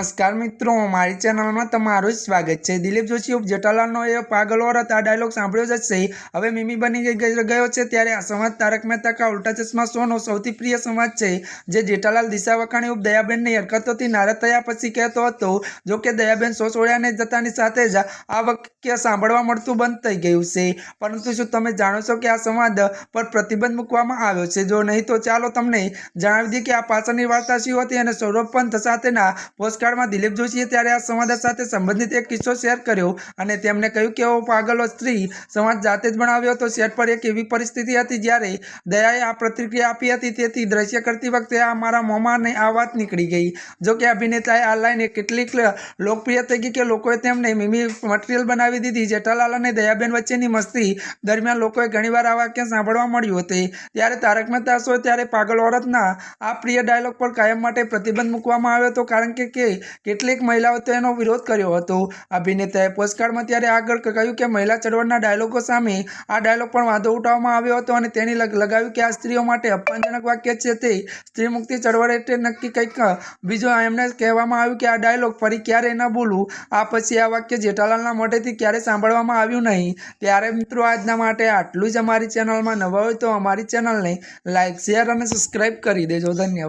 નમસ્કાર મિત્રો, મારી ચેનલમાં તમારું સ્વાગત છે. દિલીપ જોશી ઉપ જેઠાલાલનો એ પાગલ ઓરત, આ ડાયલોગ સાંભળ્યો જ છે હવે મિમી બની ગયો છે ત્યારે આ સમાજ તારક મહેતા કા ઉલ્ટા ચશ્મા શોનો સૌથી પ્રિય સમાજ છે. જે જેઠાલાલ દિશા વખાણી ઉપ દયાબેનની હરકતોથી નારાજ થયા પછી કહેતો હતો, જો કે દયાબેન શો છોડ્યાને જતાની સાથે જ આ વાક્ય સાંભળવા મળતું બંધ થઈ ગયું છે. પરંતુ શું તમે જાણો છો કે આ સંવાદ પર પ્રતિબંધ મૂકવામાં આવ્યો છે? જો નહીં તો ચાલો તમને જણાવી દઈએ કે આ પાછળની વાર્તા શું હતી અને સૌરભ પંથ સાથેના પોસ્ટકાર્ડમાં દિલીપ જોશીએ ત્યારે આ સંવાદ સાથે સંબંધિત એક કિસ્સો શેર કર્યો અને તેમણે કહ્યું કે હું પાગલો સ્ત્રી, સમાજ જાતે જ બનાવ્યો હતો. સેટ પર એક એવી પરિસ્થિતિ હતી જ્યારે દયાએ આ પ્રતિક્રિયા આપી હતી. તેથી દ્રશ્ય કરતી વખતે આ મારા મોંમાં આ વાત નીકળી ગઈ. જો કે અભિનેતાએ આ લાઈને કેટલીક લોકપ્રિય થઈ ગઈ કે લોકોએ તેમને મીમી મટીરિયલ બનાવી દીધી. જેઠાલાલ અને દયાબેન વચ્ચેની મસ્તી દરમિયાન લોકોએ ઘણીવાર આ વાક્ય સાંભળવા મળ્યું હતું. ત્યારે તારક મહેતા શો ત્યારે પાગલ ઓરતના આ પ્રિય ડાયલોગ પર કાયમ માટે પ્રતિબંધ મૂકવામાં આવ્યો હતો. કારણ કે કેટલીક મહિલાઓ તેનો વિરોધ કર્યો હતો. અભિનેતાએ પોસ્ટકાર્ડમાં ત્યારે આગળ કહ્યું કે મહિલા ચળવળના ડાયલોગો સામે આ ડાયલોગ પણ વાંધો ઉઠાવવામાં આવ્યો હતો અને તેની લગ, લગાવ્યું કે આ સ્ત્રીઓ માટે અપમાનજનક વાક્ય છે તે. સ્ત્રી મુક્તિ ચળવળ એટલે નક્કી કંઈક. બીજો એમને કહેવામાં આવ્યું કે આ ડાયલોગ ફરી ક્યારેય ન બોલવું આ પછી આ વાક્ય જેઠાલાલના મોઢેથી ક્યારેય સાંભળવામાં આવ્યું નહીં. ત્યારે મિત્રો આજના માટે આટલું જ અમારી ચેનલમાં નવા હોય તો અમારી ચેનલને લાઇક શેર અને સબસ્ક્રાઈબ કરી દેજો. ધન્યવાદ.